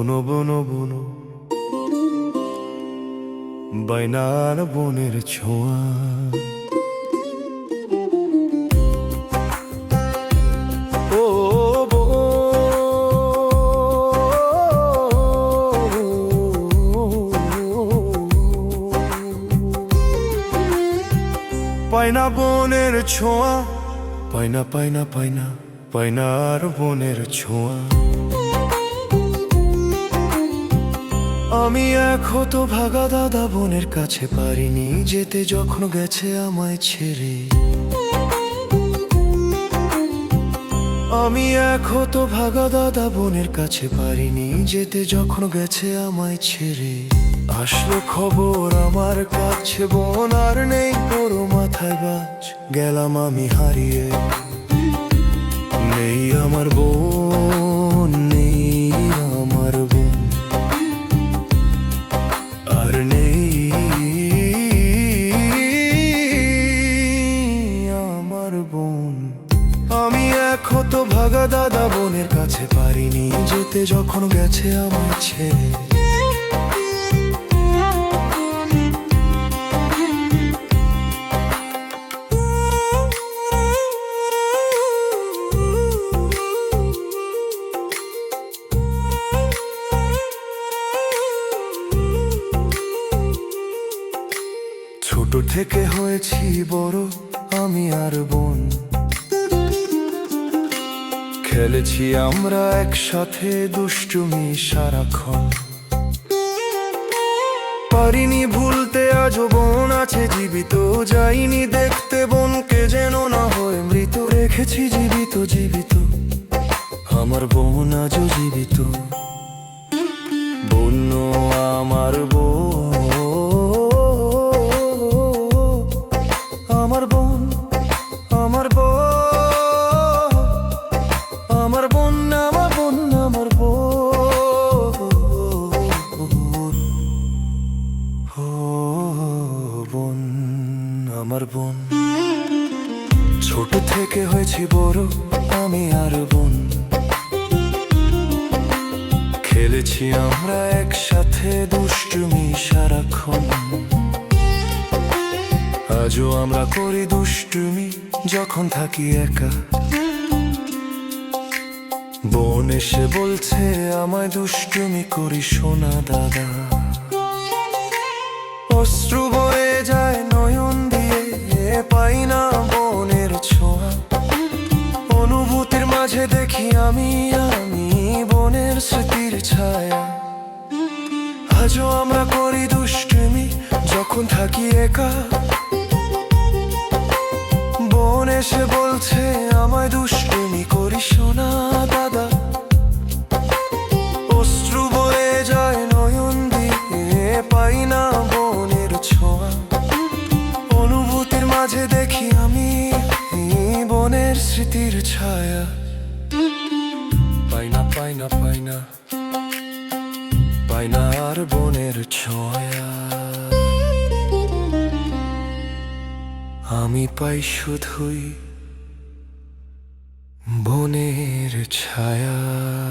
বনো বনো বনো। বাইনার বনের ছোঁয়া। পাইনা বনের ছোঁয়া। পাইনা পাইনা পাইনা, পাইনার বনের ছোঁয়া। আমি এক হতো ভাগা দাদা বোনের কাছে পারিনি, যেতে যখন গেছে আমায় ছেড়ে। আমি এক হতো ভাগা দাদা বোনের কাছে পারিনি, যেতে যখন গেছে আমায় ছেড়ে। আসলো খবর আমার কাছে, বোন আর নেই তোর মাথায় বাজ। গেলাম আমি হারিয়ে, নেই আমার বোন। বোন। আমি এক হতো ভাগা দাদা বোনের কাছে পারিনি, যেতে যখন গেছে আমার ছোট থেকে হয়েছি বড় আমি আর বোন। খেলেছি আমরা একসাথে দুষ্টুমি সারাক্ষণ। পারিনি ভুলতে, আজও বোন আছে, জীবিত যাইনি দেখতে। বোনকে যেন না হয় মৃত রেখেছি জীবিত জীবিত। আমার বোন আজও জীবিত। বন্য আমার বোন। ছোট থেকে হয়েছি বড়, আমি আর বোন। খেলেছি আমরা একসাথে দুষ্টুমি সারাক্ষণ। আজও আমরা করি দুষ্টুমি যখন থাকি একা। বোন এসে বলছে, আমায় দুষ্টুমি করি সোনা দাদা। অশ্রু মাঝে দেখি আমি আমি বনের স্মৃতির ছায়া। আজও আমরা করি দুষ্টুমি যখন থাকি একা। বোন এসে বলছে, আমায় দুষ্টুমি করি সোনা দাদা। অশ্রু বয়ে যায় নয়ন দিয়ে, পাই না বনের ছোঁয়া। অনুভূতির মাঝে দেখি আমি বনের স্মৃতির ছায়া। পাই না পাই না ছোঁয়া। আমি পাই শুধুই বনের ছায়া।